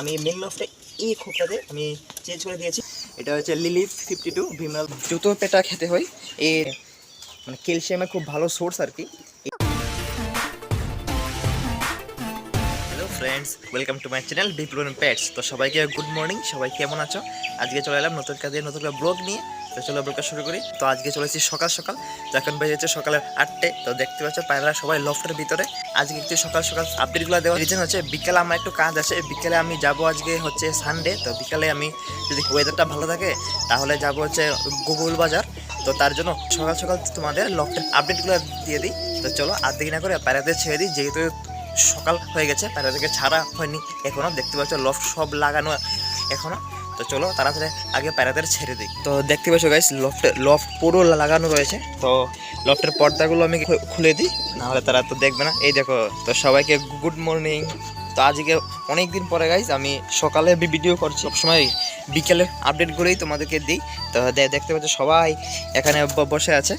আমি মেন লফটা এই খোপটাতে আমি চেঞ্জ করে দিয়েছি। এটা হচ্ছে লিলি ফিফটি টু ভিমাল জুতো পেটা খেতে হয়, এ মানে ক্যালসিয়ামের খুব ভালো সোর্স আর কি। Hello friends welcome to my channel Biplob pets তো সবাইকে গুড মর্নিং সবাই কেমন আছো? আজকে চলে এলাম নতুন কাজে, নতুন ব্লগ নিয়ে। তো চলো ব্লগটা শুরু করি। তো আজকে চলেছি সকাল সকাল। তো এখন বেজে যাচ্ছে সকালের আটটে। তো দেখতে পাচ্ছ পায়রা সবাই লফটের ভিতরে। আজকে একটু সকাল সকাল আপডেটগুলো দেওয়ার রিজন হচ্ছে বিকেলে আমার একটু কাজ আছে। বিকেলে আমি যাব আজকে হচ্ছে সানডে তো বিকালে আমি যদি ওয়েদারটা ভালো থাকে, তাহলে যাব হচ্ছে গুগল বাজার। তো তার জন্য সকাল সকাল তোমাদের লফটের আপডেটগুলো দিয়ে দিই। তো চলো আর না করে পায়রাদের ছেড়ে দিই। যেহেতু সকাল হয়ে গেছে, পায়রাদেরকে ছাড়া হয়নি এখনও। দেখতে পাচ্ছ লফট সব লাগানো এখনও। তো চলো তাড়াতাড়ি আগে প্যারাদের ছেড়ে দিই। তো দেখতে পাচ্ছ গাইস লফটে লফট পুরো লাগানো রয়েছে। তো লফটের পর্দাগুলো আমি খুলে দিই, নাহলে তারা তো দেখবে না। এই দেখো, তো সবাইকে গুড মর্নিং তো আজকে অনেক দিন পরে গাইস আমি সকালে ভিডিও করছি। সবসময় বিকেলে আপডেটগুলোই তোমাদেরকে দিই। তো দেখতে পাচ্ছ সবাই এখানে বসে আছে।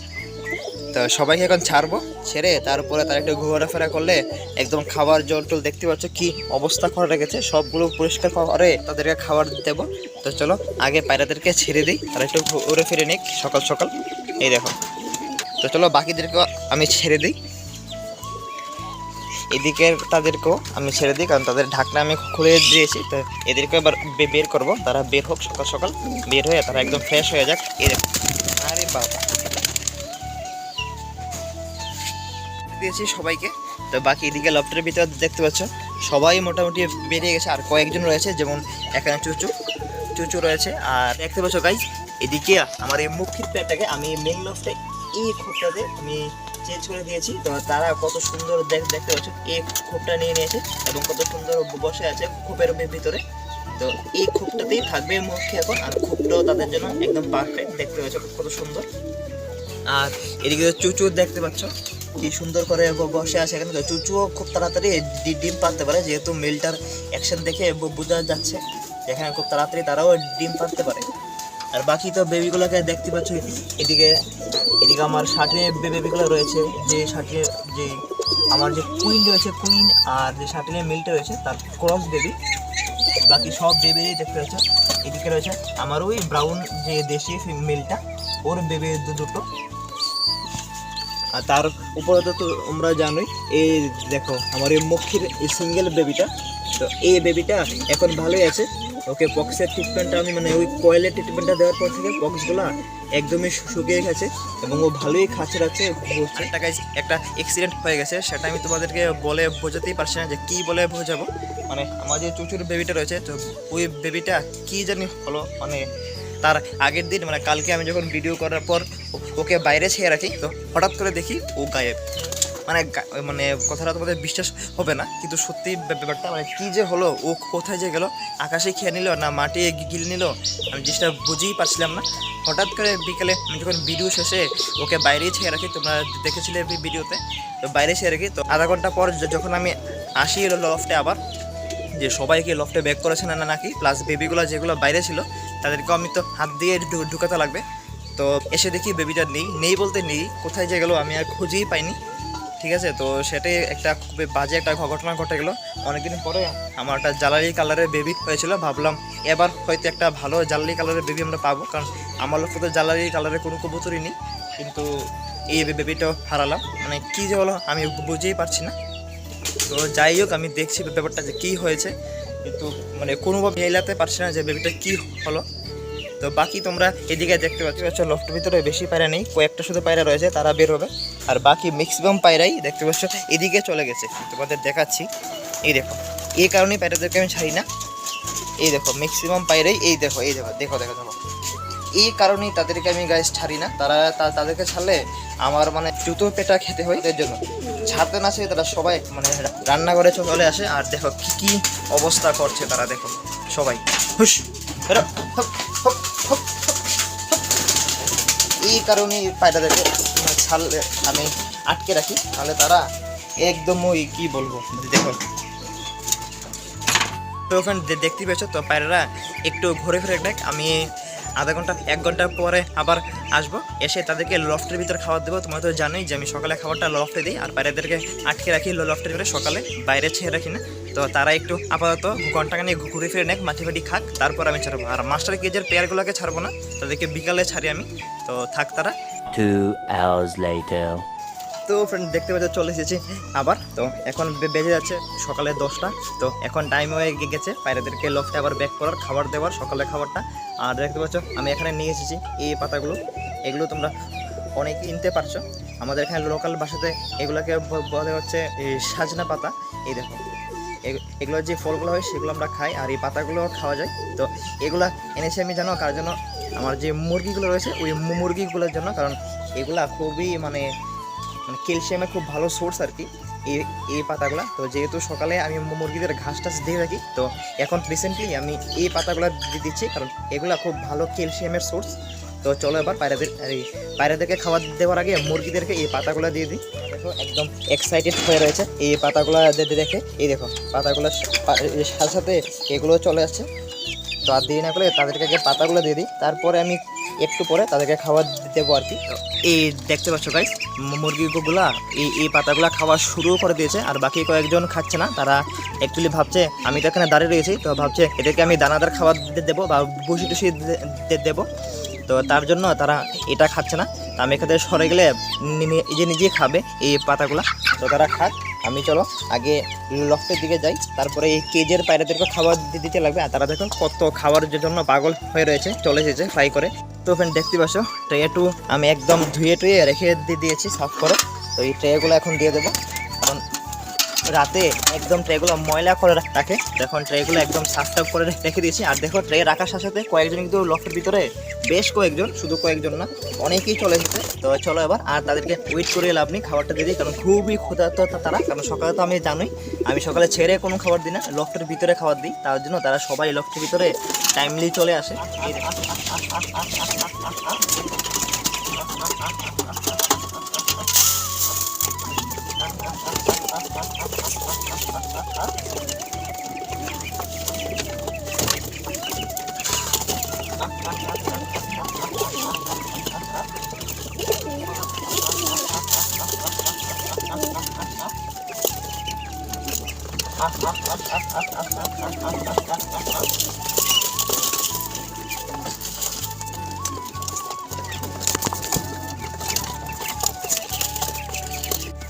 তো সবাইকে এখন ছাড়বো, ছেড়ে তারপরে তারা একটু ঘোরাফেরা করলে একদম খাবার জল টল দেখতে পাচ্ছ কি অবস্থা করে রেখেছে সবগুলো পরিষ্কার করে তাদেরকে খাবার দেবো। তো চলো, আগে পায়রাদেরকে ছেড়ে দিই, তারা একটু ঘুরে ফিরে নিক, সকাল সকাল। এই দেখো। তো চলো, বাকিদেরকেও আমি ছেড়ে দিই। এদিকে তাদেরকেও আমি ছেড়ে দিই, কারণ তাদের ঢাকনা আমি খুলে দিয়েছি, তো এদেরকে এবার বের করব। তারা বের হোক সকাল সকাল, বের হয়ে তারা একদম ফ্রেশ হয়ে যাক। এই দেখো। আরে বাবা। দিয়েছি সবাইকে। তো বাকি এদিকে লফটের ভিতরে দেখতে পাচ্ছ, সবাই মোটামুটি বেরিয়ে গেছে। আর কয়েকজন রয়েছে, যেমন এখানে চুচু চুচু রয়েছে। আর দেখতে পাচ্ছ গাইজ এদিকে আমার এই মুখির প্যাটটাকে আমি মেন লফটে এই খোপটাতে আমি চেঞ্জ করে দিয়েছি। তো তারা কত সুন্দর দেখ- দেখতে পাচ্ছ, এই খোপটা নিয়ে নিয়েছে এবং কত সুন্দর বসে আছে খোপের ভিতরে। তো এই খোপটাতেই থাকবে মুখে এখন, আর খোপটাও তাদের জন্য একদম পারফেক্ট দেখতে পাচ্ছ, কত সুন্দর। আর এদিকে চুচু দেখতে পাচ্ছ কি সুন্দর করে বসে আছে এখানে। চুচুও খুব তাড়াতাড়ি ডিম পারতে পারে, যেহেতু মেলটার অ্যাকশন দেখে বোঝা যাচ্ছে এখানে খুব তাড়াতাড়ি তারাও ডিম পারতে পারে। আর বাকি তো বেবিগুলোকে দেখতে পাচ্ছ, এদিকে এদিকে আমার শার্টে বেবিগুলো রয়েছে। যে শার্টে যে আমার যে কুইন রয়েছে কুইন আর যে শার্টিনের মিলটা রয়েছে, তার ক্রস বেবি বাকি সব বেবিরই দেখতে পাচ্ছ। এদিকে রয়েছে আমার ওই ব্রাউন যে দেশি মিলটা, ওর বেবি দুটো। আর তার উপরে তো তোমরা জানোই এই দেখো আমার এই মুখির এই সিঙ্গেল বেবিটা তো এই বেবিটা এখন ভালোই আছে। ওকে পক্সের ট্রিটমেন্টটা আমি মানে ওই কয়েলের ট্রিটমেন্টটা দেওয়ার পর থেকে পক্সগুলো একদমই শুকিয়ে গেছে এবং ও ভালোই ঘুরছে একটা guys, একটা অ্যাক্সিডেন্ট হয়ে গেছে সেটা আমি তোমাদেরকে বলে বোঝাতেই পারছি না যে কী বলে বোঝাবো। মানে আমার যে চুচুর বেবিটা রয়েছে তো ওই বেবিটা কী জানি হলো মানে তার আগের দিন মানে কালকে আমি যখন ভিডিও করার পর ওকে বাইরে ছেড়ে রাখি, তো হঠাৎ করে দেখি ও গায়েব। মানে মানে কথাটা তোমাদের বিশ্বাস হবে না, কিন্তু সত্যি ব্যাপ- ব্যাপারটা মানে কী যে হলো, ও কোথায় যে গেল, আকাশে খেয়ে নিল না মাটি গিলে নিল, আমি জিনিসটা বুঝেই পারছিলাম না। হঠাৎ করে বিকেলে, আমি যখন ভিডিও শেষে ওকে বাইরেই ছেড়ে রাখি, তোমরা দেখেছিলে ভিডিওতে, তো বাইরে ছেড়ে রাখি, তো আধা ঘণ্টা পর যখন আমি আসি লফটে আবার যে সবাইকে লফটে ব্যাক করেছে না নাকি প্লাস বেবিগুলো যেগুলো বাইরে ছিল, তাদেরকেও আমি তো হাত দিয়ে ঢুকাতে লাগবে। তো এসে দেখি বেবিটা নেই নেই বলতে নেই, কোথায় যে গেলো আমি আর খুঁজেই পাইনি। ঠিক আছে? তো সেটাই একটা খুবই বাজে একটা ঘটনা ঘটে গেলো। অনেকদিন পরে আমার একটা জ্বালারি কালারের বেবি হয়েছিল, ভাবলাম এবার হয়তো একটা ভালো জ্বালারি কালারের বেবি আমরা পাবো, কারণ আমার লোক তো জ্বালারি কালারের কোনো কবুতরই নেই। কিন্তু এই বেবিটাও হারালাম। মানে কী যে হলো আমি বুঝেই পারছি না। তো যাই হোক, আমি দেখছি ব্যাপারটা যে কী হয়েছে। কিন্তু মানে কোনোভাবে মেলাতে পারছি না যে বেবিটা কী হলো। তো বাকি তোমরা এদিকে দেখতে পাচ্ছ পাচ্ছ লফটের ভিতরে বেশি পায়রা নেই, কয়েকটা শুধু পায়রা রয়েছে, তারা বের হবে। আর বাকি ম্যাক্সিমাম পায়রাই দেখতে পাচ্ছ, এদিকে চলে গেছে। তোমাদের দেখাচ্ছি। এই দেখো এই কারণেই পায়রাদেরকে আমি ছাড়ি না। এই দেখো ম্যাক্সিমাম পায়রাই, এই দেখো এই দেখো দেখো দেখো দেখো। এই কারণেই তাদেরকে আমি গাছ ছাড়ি না। তারা তাদেরকে ছাড়লে আমার মানে জুতো পেটা খেতে হয় এদের জন্য। ছাড়তে না সে তারা সবাই মানে রান্নাঘরে চলে আসে আর দেখো কি কি অবস্থা করছে তারা দেখো সবাই। হুস। এই কারণেই পায়রাদেরকে মানে ছাড়লে আমি আটকে রাখি। তাহলে তারা একদম ওই কি বলব? দেখো। তো ওখানে দেখতে পেয়েছ? তো পায়রারা একটু ঘুরে ফিরে দেখ। আমি আধা ঘণ্টা, এক ঘণ্টা পরে আবার আসব। এসে তাদেরকে লফটের ভিতর খাবার দেবো। তোমরা তো জানোই যে আমি সকালে খাবারটা লফটে দিই, আর বাইরেদেরকে আটকে রাখি লফটের ভিতরে। সকালে বাইরে ছেড়ে রাখি না। তো তারা একটু আপাতত ঘন্টাখানে ঘুরে ফিরে নেক, মাটি ফাটি খাক, তারপর আমি ছাড়বো। আর মাস্টার কেজের পেয়ারগুলোকে ছাড়বো না, তাদেরকে বিকালে ছাড়ি আমি। তো থাক তারা। Two hours later. তো ফ্রেন্ড দেখতে পাচ্ছ চলে এসেছি আবার। তো এখন বেজে যাচ্ছে সকালে দশটা। তো এখন টাইম হয়ে গেছে। পায়রাদেরকে লফটে আবার ব্যাক করার, খাবার দেওয়ার সকালে খাবারটা। আর দেখতে পাচ্ছ, আমি এখানে নিয়ে এসেছি এই পাতাগুলো। এগুলো তোমরা অনেক কিনতে পারছ। আমাদের এখানে লোকাল ভাষাতে এগুলোকে বলে হচ্ছে সাজনা পাতা। এই দেখো। এগ- এগুলো যে ফলগুলো হয় সেগুলো আমরা খাই আর এই পাতাগুলো খাওয়া যায়। তো এগুলা এনেছি আমি জানো কার জন্য আমার যে মুরগিগুলো রয়েছে, ওই মুরগিগুলোর জন্য। কারণ এগুলা খুবই মানে মানে ক্যালসিয়ামের খুব ভালো সোর্স আর কি এই এই পাতাগুলো। তো যেহেতু সকালে আমি মুরগিদের ঘাস টাস দিয়ে থাকি, তো এখন রিসেন্টলি আমি এই পাতাগুলো দিয়ে দিচ্ছি, কারণ এগুলো খুব ভালো ক্যালসিয়ামের সোর্স তো চলো এবার পায়রাদের, এই পায়রাদেরকে খাবার দেওয়ার আগে মুরগিদেরকে এই পাতাগুলো দিয়ে দিই। দেখো, একদম এক্সাইটেড হয়ে রয়েছে। এই পাতাগুলো দেখে, এই দেখো, পাতাগুলো সাথে সাথে এগুলো চলে আসছে। তো আর দিয়ে না করে তাদেরকে আগে পাতাগুলো দিয়ে দিই। তারপরে আমি একটু পরে তাদেরকে খাবার দেবো আর কি। এই দেখতে পাচ্ছ গাইস মুরগিগুলা এই এই পাতাগুলা খাওয়া শুরু করে দিয়েছে আর বাকি কয়েকজন খাচ্ছে না। তারা অ্যাকচুয়ালি ভাবছে, আমি তো এখানে দাঁড়িয়ে রয়েছি, তো ভাবছে এদেরকে আমি দানাদার খাবার দেবো বা বসি টুসি দেবো। তো তার জন্য তারা এটা খাচ্ছে না। তো আমি এখানে সরে গেলে নিজে নিজেই খাবে এই পাতাগুলা। তো তারা খাক, আমি চলো আগে লফটের দিকে যাই। তারপরে এই কেজের পায়রাদেরকে খাবার দিতে লাগবে। আর তারা দেখো কত খাবারের জন্য পাগল হয়ে রয়েছে, চলে এসেছে ফ্রাই করে। তো ফ্রেন্ড দেখতে পাচ্ছ ট্রে টু আমি একদম ধুয়ে টুয়ে রেখে দিয়ে দিয়েছি, সাফ করে। তো এই ট্রেগুলো এখন দিয়ে দেবো। রাতে একদম ট্রেগুলো ময়লা করে রাখ- এখন ট্রেগুলো একদম সাফটাপ করে রেখে দিয়েছি। আর দেখো, ট্রে রাখার সাথে সাথে কয়েকজন কিন্তু লফটের ভিতরে বেশ কয়েকজন, শুধু কয়েকজন না, অনেকেই চলে এসেছে। তো চলো এবার, আর তাদেরকে ওয়েট করে লাভ নেই, খাবারটা দিয়ে দিই, কারণ খুবই ক্ষুধার্ত তারা। কারণ সকালে তো আমি জানোই, আমি সকালে ছেড়ে কোনো খাবার দিই না লফটের ভিতরে খাবার দিই। তার জন্য তারা সবাই লফটের ভিতরে টাইমলি চলে আসে। এই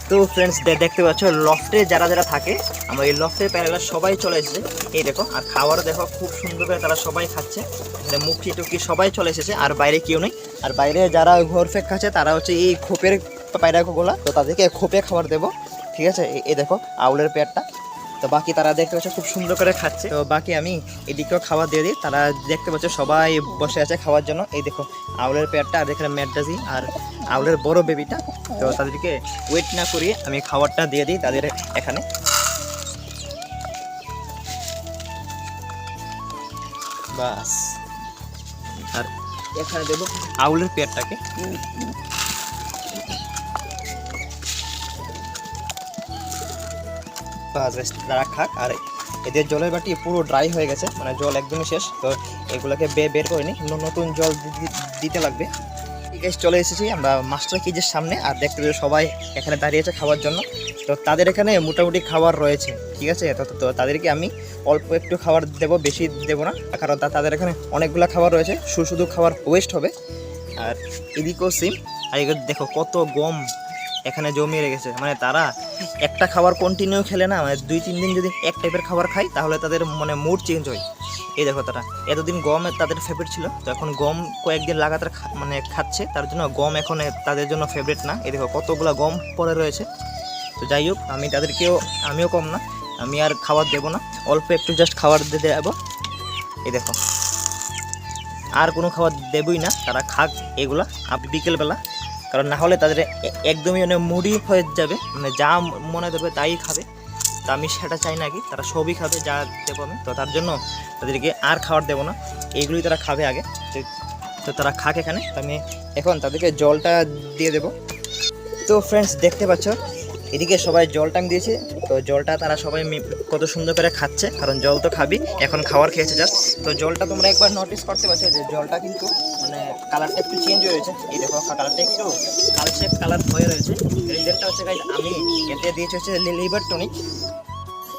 তো ফ্রেন্ডস দেখতে পাচ্ছ লফটে যারা যারা থাকে, আমার এই লফটের প্যানেলরা সবাই চলে এসেছে। এই দেখো, আর খাওয়ার দেখো, খুব সুন্দর করে তারা সবাই খাচ্ছে। এখানে মুখি টুকি সবাই চলে এসেছে, আর বাইরে কেউ নেই। আর বাইরে যারা ঘর ফেক খাচ্ছে, তারা হচ্ছে এই খোপের পায়রাগুলা, তো তাদেরকে খোপে খাবার দেবো। ঠিক আছে? এই- দেখো, আউলের পেয়ারটা। তো বাকি তারা দেখতে পাচ্ছে খুব সুন্দর করে খাচ্ছে। তো বাকি আমি এদিকেও খাবার দিয়ে দিই। তারা দেখতে পাচ্ছে সবাই বসে আছে খাওয়ার জন্য। এই দেখো, আউলের পেয়ারটা আর এখানে ম্যাডাজি আর আউলের বড় বেবিটা। তো তাদেরকে ওয়েট না করিয়ে আমি খাবারটা দিয়ে দিই তাদের এখানে। বাস। আর এখানে দেবো আউলের পেয়ারটাকে তারা খাক। আর এদের জলের বাটি পুরো ড্রাই হয়ে গেছে মানে জল একদমই শেষ। তো এগুলোকে বে, বের করে ন- নতুন জল দিতে লাগবে। ঠিক আছে, চলে এসেছি আমরা মাস্টার কেজের সামনে। আর দেখতে পেয়ে সবাই এখানে দাঁড়িয়েছে খাওয়ার জন্য। তো তাদের এখানে মোটামুটি খাবার রয়েছে, ঠিক আছে? তো তাদেরকে আমি অল্প একটু খাবার দেবো, বেশি দেবো না। কারণ তাদের এখানে অনেকগুলো খাবার রয়েছে। শুধু খাবার ওয়েস্ট হবে। আর এদিকেও সিম আর এগুলো দেখো কত গম এখানে জমিয়ে রেখেছে। মানে তারা একটা খাবার কন্টিনিউ খেলে না মানে দুই, তিন দিন যদি এক টাইপের খাবার খায় তাহলে তাদের মানে মুড চেঞ্জ হয়। এই দেখো তারা, এতদিন গম তাদের ফেভারিট ছিল, তো এখন গম কয়েকদিন লাগাতার মানে খাচ্ছে, তার জন্য গম এখন তাদের জন্য ফেভারিট না। এই দেখো কতগুলো গম পড়ে রয়েছে। তো যাই হোক, আমি তাদেরকেও, আমিও কম না, আমি আর খাবার দেবো না, অল্প একটু জাস্ট খাবার দিয়ে দেবো। এই দেখো, আর কোনো খাবার দেবই না, তারা খাক এগুলা, আপ বিকেলবেলা। কারণ না হলে তাদের একদমই মানে মুডি হয়ে যাবে মানে যা মনে দেবে তাই খাবে। তো আমি সেটা চাই না কি, তারা সবই খাবে যা দেবো আমি। তো তার জন্য তাদেরকে আর খাবার দেবো না, এইগুলোই তারা খাবে আগে। তো- তো তারা খাক এখানে। তো আমি এখন তাদেরকে জলটা দিয়ে দেবো। তো ফ্রেন্ডস দেখতে পাচ্ছ এদিকে সবাই জলটা আমি দিয়েছি তো জলটা তারা সবাই কত সুন্দর করে খাচ্ছে কারণ জল তো খাবি এখন খাওয়ার খেয়েছে জাস্ট তো জলটা তোমরা একবার নোটিস করতে পারছ যে জলটা কিন্তু মানে কালারটা একটু চেঞ্জ হয়েছে এই দেখো কালারটা একটু কালচে কালার হয়ে রয়েছে। রিজনটা হচ্ছে guys, আমি এতে দিয়েছি হচ্ছে লিভার টনিক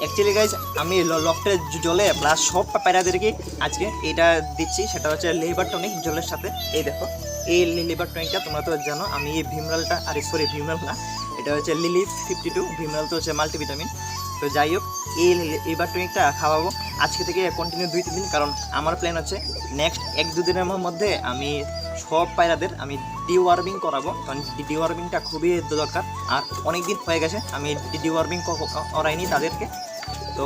অ্যাকচুয়ালি গাইজ আমি লকটের জলে প্লাস সব প্যারাদেরকে আজকে এটা দিচ্ছি সেটা হচ্ছে লিভার টনিক জলের সাথে। এই দেখো এই লিভার টনিকটা তোমরা তো জানো আমি এই ভিমরালটা আরে সরি ভিমরাল না। এটা হচ্ছে লিলি ফিফটি টু ভিমরাল তো হচ্ছে মাল্টিভিটামিন তো যাই হোক, এই লিভার টনিকটা খাওয়াবো। আজকে থেকে কন্টিনিউ দুই তিন দিন, কারণ আমার প্ল্যান হচ্ছে নেক্সট এক দু দিনের মধ্যে আমি সব পায়রাদের আমি ডিওয়ার্মিং করাবো, কারণ ডিওয়ার্মিংটা খুবই দরকার। আর অনেক দিন হয়ে গেছে, আমি ডিওয়ার্মিং করাইনি তাদেরকে। তো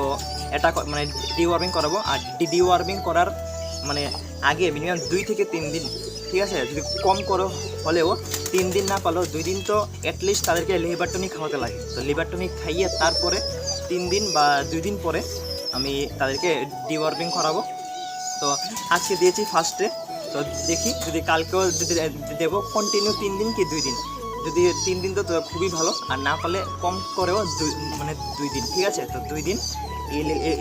এটা মানে ডিওয়ার্মিং করাবো, আর ডিওয়ার্মিং করার মানে আগে মিনিমাম দুই থেকে তিন দিন, ঠিক আছে? যদি কম করো হলেও তিন দিন না পারলেও দুই দিন তো অ্যাটলিস্ট তাদেরকে লিভার টনিক খাওয়াতে লাগে। তো লিভার টনিক খাইয়ে তারপরে তিন দিন বা দুই দিন পরে আমি তাদেরকে ডিওয়ার্মিং করাবো। তো আজকে দিয়েছি ফার্স্টে তো দেখি যদি কালকেও যদি দেবো কন্টিনিউ তিন দিন কি দুই দিন? যদি তিন দিন তো খুবই ভালো। আর না পারলে কম করেও দুই মানে দুই দিন, ঠিক আছে? তো দুই দিন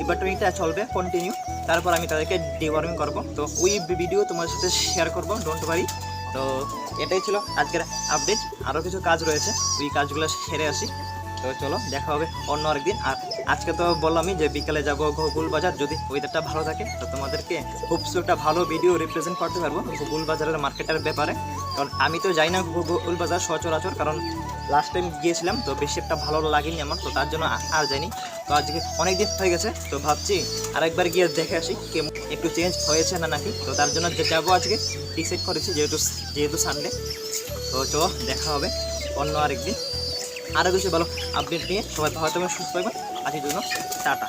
এবার টনিকটা চলবে কন্টিনিউ তারপর আমি তাদেরকে ডিওয়ার্মিং করব। তো ওই ভিডিও তোমার সাথে শেয়ার করব ডোন্ট পারি তো এটাই ছিল আজকের আপডেট আরও কিছু কাজ রয়েছে, ওই কাজগুলো সেরে আসি। তো চলো, দেখা হবে অন্য আরেকদিন। আর আজকে তো বললামই যে বিকালে যাব গোকুল বাজার। যদি ওয়েদারটা ভালো থাকে, তো তোমাদেরকে খুব একটা ভালো ভিডিও রিপ্রেজেন্ট করতে পারব গোকুল বাজারের মার্কেটের ব্যাপারে। কারণ আমি তো যাই না গোকুল বাজার সচরাচর, কারণ লাস্ট টাইম গিয়েছিলাম, তো বেশি একটা ভালো লাগেনি আমার, তো তার জন্য আর যাইনি। তো আজকে অনেক দিন হয়ে গেছে, তো ভাবছি আরেকবার গিয়ে দেখে আসি কেমন একটু চেঞ্জ হয়েছে না নাকি। তো তার জন্য যাব আজকে ডিসাইড করেছি যেহেতু যেহেতু সানডে তো তো দেখা হবে অন্য আরেকদিন। আরও কিছু ভালো আপডেট নিয়ে সবাই ভালো থাকবেন, সুস্থ থাকবেন। আজকের জন্য টাটা।